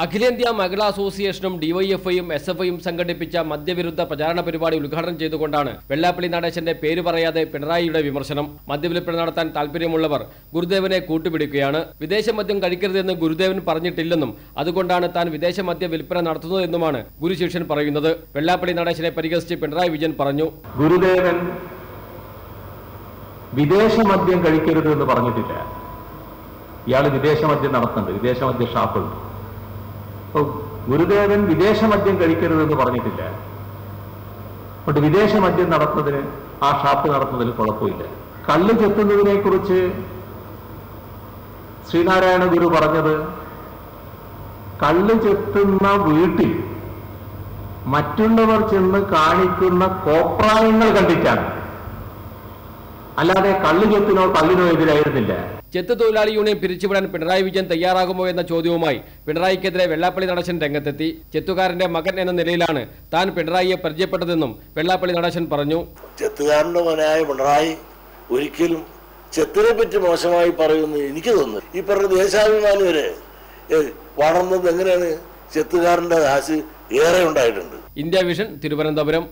അഖിലേന്ത്യാ മഹിളാ അസോസിയേഷനും ഡിവൈഎഫ്ഐയും S F ഐയും സംഘടിപ്പിച്ച മദ്യവിരുദ്ധ പ്രചാരണ പരിപാടി ഉദ്ഘാടനം ചെയ്തുകൊണ്ടാണ് വെള്ളാപ്പള്ളി നടേശന്റെ പേര് പറയാതെ പിണറായിയുടെ വിമർശനം. മദ്യവിൽപ്പന നടത്താൻ താല്പര്യമുള്ളവർ ഗുരുദേവനെ കൂട്ടുപിടിക്കുകയാണ്. വിദേശ മദ്യം കഴിക്കരുതെന്ന് ഗുരുദേവൻ പറഞ്ഞിട്ടില്ലെന്നും അതുകൊണ്ടാണ് താൻ വിദേശ മദ്യ വിൽപ്പന നടത്തുന്നതെന്നുമാണ് ഗുരുശിഷ്യൻ പറയുന്നത്. വെള്ളാപ്പള്ളി നടേശനെ പരിഹസിച്ച് പിണറായി വിജയൻ പറഞ്ഞു. ഗുരുദേവൻ വിദേശ മദ്യം കഴിക്കരുത് എന്ന് പറഞ്ഞിട്ടില്ല. ഇയാൾ വിദേശ മദ്യം നടത്തുന്നുണ്ട്. വിദേശ മദ്യ ഷാപ്പുണ്ട്. അപ്പൊ ഗുരുദേവൻ വിദേശ മദ്യം കഴിക്കരുത് എന്ന് പറഞ്ഞിട്ടില്ല. അതുകൊണ്ട് വിദേശ മദ്യം നടത്തുന്നതിന് ആ ഷാപ്പ് നടത്തുന്നതിൽ കുഴപ്പമില്ല. കള്ളു ചെത്തുന്നതിനെ കുറിച്ച് ശ്രീനാരായണ ഗുരു പറഞ്ഞത് കള്ളു ചെത്തുന്ന വീട്ടിൽ മറ്റുള്ളവർ ചെന്ന് കാണിക്കുന്ന കോപ്രായങ്ങൾ കണ്ടിട്ടാണ്. അല്ലാതെ കള്ളു ചെത്തിനോ കള്ളിനോ എതിരായിരുന്നില്ല. ചെത്ത് തൊഴിലാളി യൂണിയൻ പിരിച്ചുവിടാൻ പിണറായി വിജയൻ തയ്യാറാകുമോ എന്ന ചോദ്യവുമായി പിണറായിക്കെതിരെ വെള്ളാപ്പള്ളി നടശൻ രംഗത്തെത്തി. ചെത്തുകാരന്റെ മകൻ എന്ന നിലയിലാണ് താൻ പിണറായിയെ പരിചയപ്പെട്ടതെന്നും വെള്ളാപ്പള്ളി നടശൻ പറഞ്ഞു. ചെത്തുകാരന്റെ മകനായ പിണറായി ഒരിക്കലും ചെത്തിനെ പറ്റി മോശമായി പറയുന്നു എനിക്ക് തോന്നുന്നു ഈ പറഞ്ഞ ദേശാഭിമാനി വരെ വളർന്നത് എങ്ങനെയാണ്? ചെത്തുകാരന്റെ ആശ് ഏറെ ഉണ്ടായിട്ടുണ്ട്. India vision Thiruvananthapuram.